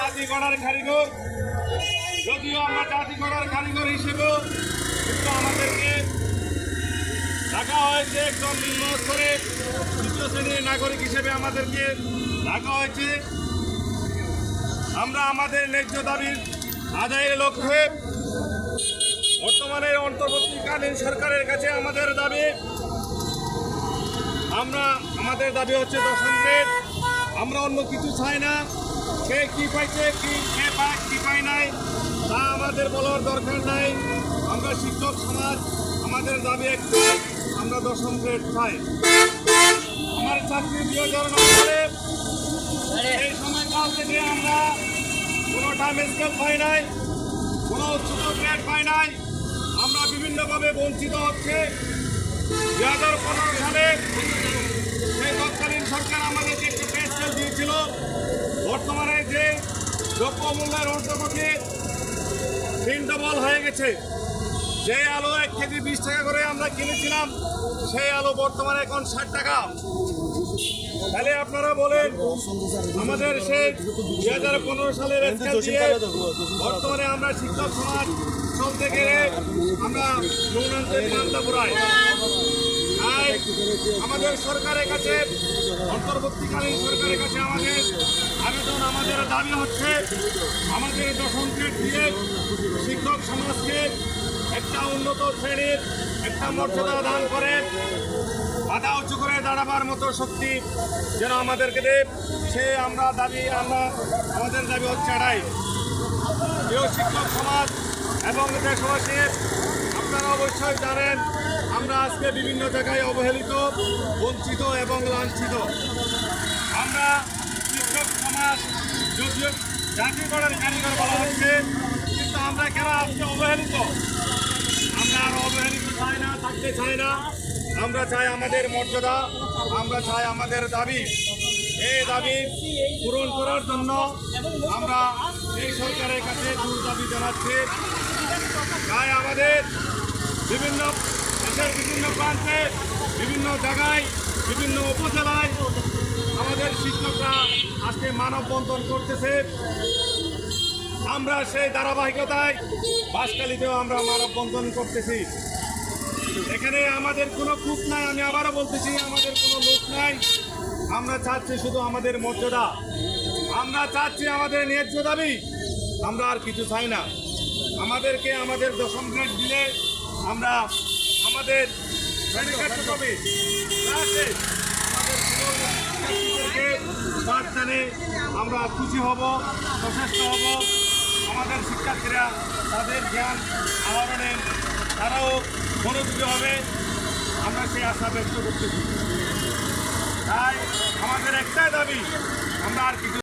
জাতি গড়ার কারিগর। যদিও আমরা জাতি গড়ার কারিগর হিসেবেও কিন্তু আমাদেরকে ডাকা হয়েছে একদম নিম্ন স্তরে। তৃতীয় শ্রেণির নাগরিক হিসেবে আমাদেরকে ডাকা হয়েছে। আমরা আমাদের ন্যায্য দাবির আদায়ের লক্ষ্যে বর্তমানে অন্তর্বর্তীকালীন সরকারের কাছে আমাদের দাবি, আমরা আমাদের দাবি হচ্ছে দশম আমরা অন্য কিছু চাই না। কে কি পাইছে কি কে পায় কি পায় নাই তা আমাদের বলার দরকার নাই। আমরা শিক্ষক সমাজ আমাদের দাবি একটু আমরা দশম গ্রেড চাই। আমার চাকরি দুই হাজার নয় এই সময়কাল থেকে আমরা কোনো টাইম স্কেল পাই নাই কোনো ছোট গ্রেড পাই নাই। আমরা বিভিন্নভাবে বঞ্চিত হচ্ছে। দুই হাজার পনেরো সালে সেই তৎকালীন সরকার আমাদেরকে দ্রব্য মূল্যের অন্তর্গতি তিন ডবল হয়ে গেছে। যে আলু এক কেজি বিশ টাকা করে আমরা কিনেছিলাম সেই আলু বর্তমানে এখন ষাট টাকা। তাহলে আপনারা বলেন আমাদের সেই দুই হাজার পনেরো সালের দিয়ে বর্তমানে আমরা শিক্ষক সমাজ চলতে গেলে আমরা নুনান্তের মানটা পুরাই। তাই আমাদের সরকারের কাছে অন্তর্বর্তীকালীন সরকারের কাছে আমাদের আবেদন আমাদের দাবি হচ্ছে, আমাদের দশম গ্রেড দিয়ে শিক্ষক সমাজকে একটা উন্নত শ্রেণির, একটা মর্যাদা দান করে। মাথা উঁচু করে দাঁড়াবার মতো শক্তি যেন আমাদেরকে দেব সে আমরা দাবি, আমরা, আমাদের দাবি হচ্ছে এটাই। প্রিয় শিক্ষক সমাজ এবং দেশবাসী, আপনারা অবশ্যই জানেন, আমরা আজকে বিভিন্ন জায়গায় অবহেলিত, বঞ্চিত এবং লাঞ্ছিত। আমরা বলা হচ্ছে, কিন্তু আমরা আমরা চাই থাকতে চাই না। আমরা চাই আমাদের মর্যাদা, আমরা চাই আমাদের দাবি। এই দাবি পূরণ করার জন্য আমরা এই সরকারের কাছে জোর দাবি জানাচ্ছি। তাই আমাদের বিভিন্ন দেশের বিভিন্ন প্রান্তে, বিভিন্ন জায়গায় বিভিন্ন উপজেলায় আমাদের শিক্ষকরা আজকে মানববন্ধন করতেছে। আমরা সেই ধারাবাহিকতায় বাসকালিতেও আমরা মানববন্ধন করতেছি। এখানে আমাদের কোনো কূপ নাই, আমি আবারও বলতেছি, আমাদের কোনো লোক নাই। আমরা চাচ্ছি শুধু আমাদের মর্যাদা। আমরা চাচ্ছি আমাদের ন্যায্য দাবি, আমরা আর কিছু চাই না। আমাদেরকে আমাদের দশম গ্রেড দিলে আমরা আমাদের আমরা খুশি হব, সচেষ্ট হব। আমাদের শিক্ষার্থীরা তাদের জ্ঞান আহরণে তারাও মনোযোগী হবে। আমরা সেই আশা ব্যক্ত করতেছি। তাই আমাদের একটাই দাবি, আমরা আর কিছু